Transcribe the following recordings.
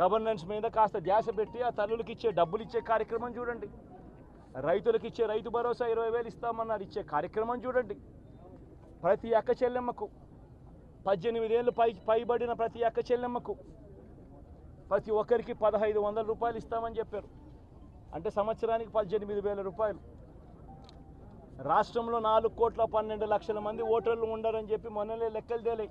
Governance మీద కాస్త ధ్యాస పెట్టి ఆ తల్లులకి ఇచ్చే డబ్బులు ఇచ్చే కార్యక్రమం చూడండి. రైతులకు ఇచ్చే రైతు భరోసా ఇరవై వేలు ఇస్తామన్నారు. ఇచ్చే కార్యక్రమం చూడండి. ప్రతి అక్క చెల్లెమ్మకు పద్దెనిమిదేళ్ళు పై పైబడిన ప్రతి అక్క చెల్లెమ్మకు ప్రతి ఒక్కరికి పదహైదు వందల రూపాయలు ఇస్తామని చెప్పారు. అంటే సంవత్సరానికి పద్దెనిమిది వేల రూపాయలు. రాష్ట్రంలో నాలుగు కోట్ల పన్నెండు లక్షల మంది ఓటర్లు ఉండరని చెప్పి మొన్నలే లెక్కలు తేలాయి.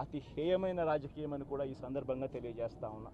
అతి హేయమైన రాజకీయం అని కూడా ఈ సందర్భంగా తెలియజేస్తా ఉన్నా.